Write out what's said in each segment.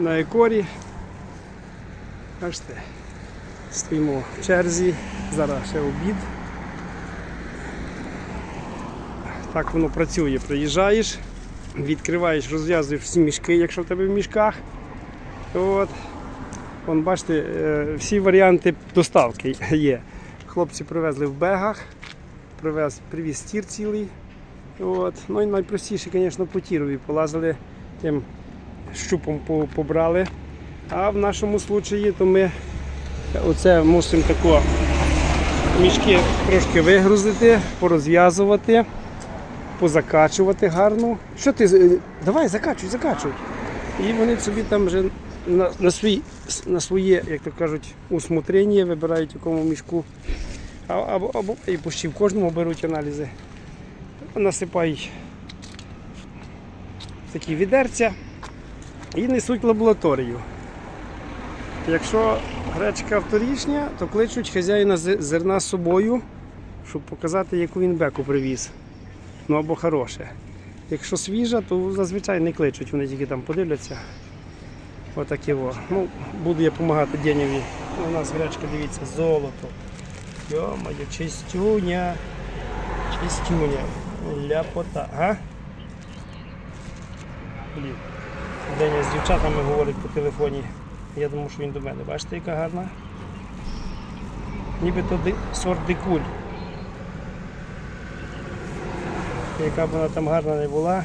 на екорі. Бачите, стоїмо в черзі, зараз ще обід. Так воно працює. Приїжджаєш, відкриваєш, розв'язуєш всі мішки, якщо в тебе в мішках. От. Вон, бачите, е, всі варіанти доставки є. Хлопці привезли в бегах, привез, привіз стір цілий. От. Ну і найпростіше, звісно, по тірові. Полазили тим щупом побрали. А в нашому случаї то ми оце мусимо тако мішки трошки вигрузити, порозв'язувати, позакачувати гарно. Що ти? Давай, закачуй, закачуй. І вони собі там вже на, на, свій, на своє, як то кажуть, усмотрення вибирають якому мішку. Або, або і почти в кожному беруть аналізи. Насипають такі відерця і несуть в лабораторію. Якщо гречка вторічня, то кличуть хазяїна зерна з собою, щоб показати, яку він беку привіз. Ну або хороше. Якщо свіжа, то зазвичай не кличуть, вони тільки там подивляться. Отаке во. Ну, буду я допомагати Денєві. У нас гречка, дивіться, золото. Йо-моє, чистюня. Чистюня. Ляпота. А? Блін. Деня з дівчатами говорить по телефоні. Я думав, що він до мене. Бачите, яка гарна? Нібито сорт дикуль. Яка б вона там гарна не була.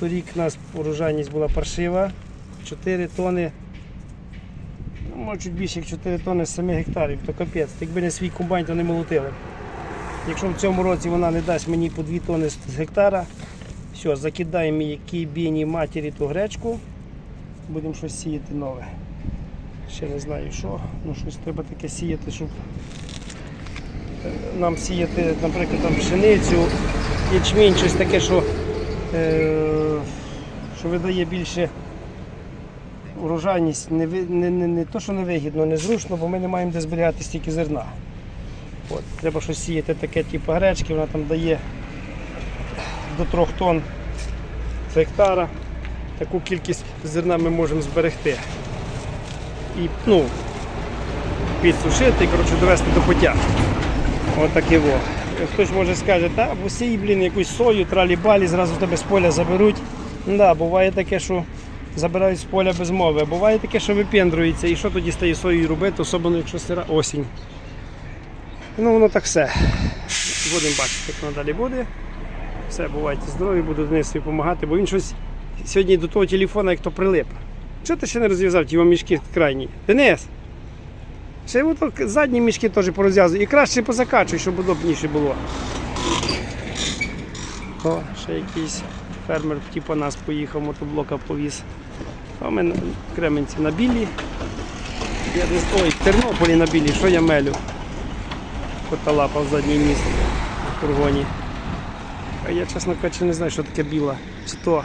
Торік у нас урожайність була паршива. 4 тони. Ну, може чуть більше як 4 тони з 7 гектарів, то капець. Якби не свій комбайн, то не молотили. Якщо в цьому році вона не дасть мені по 2 тони з гектара, все, закидаємо її бійні матері ту гречку, будемо щось сіяти нове. Ще не знаю що, ну щось треба таке сіяти, щоб е, нам сіяти, наприклад, там пшеницю, ячмінь, щось таке, що, е, що видає більше урожайність, не, не, не, не то, що невигідно, незручно, бо ми не маємо де зберігати стільки зерна. От, треба щось сіяти таке, типу гречки, вона там дає до 3 тонн з гектара. Таку кількість зерна ми можемо зберегти. І ну, підсушити, коротше, довести до пуття. Отаке во. Хтось може скаже, та посій, блін, якусь сою, тралі-балі, зразу тебе з поля заберуть. Да, буває таке, що забирають з поля без мови. Буває таке, що випендрується. І що тоді стає соєю робити, особливо якщо сира осінь. Ну воно так все. Будемо бачити, як воно далі буде. Все, бувайте здорові, буду Денисові допомагати, бо він щось сьогодні до того телефона як то прилип. Чого ти ще не розв'язав ті мішки крайні? Денис! Ще ото задні мішки теж порозв'язуй. І краще позакачуй, щоб удобніше було. О, ще якийсь фермер типу нас поїхав, мотоблока повіз. А ми Кременці на білі. Я з- Ой, в Тернополі на білі, що я мелю? Кота лапа в задній міст в фургоні. А я, чесно кажучи, не знаю, що таке біла. Чи то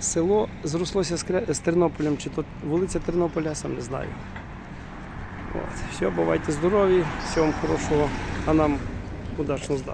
село зрослося з Тернополем, чи то вулиця Тернополя, я сам не знаю. От. Все, бувайте здорові, всього вам хорошого, а нам удачно здати.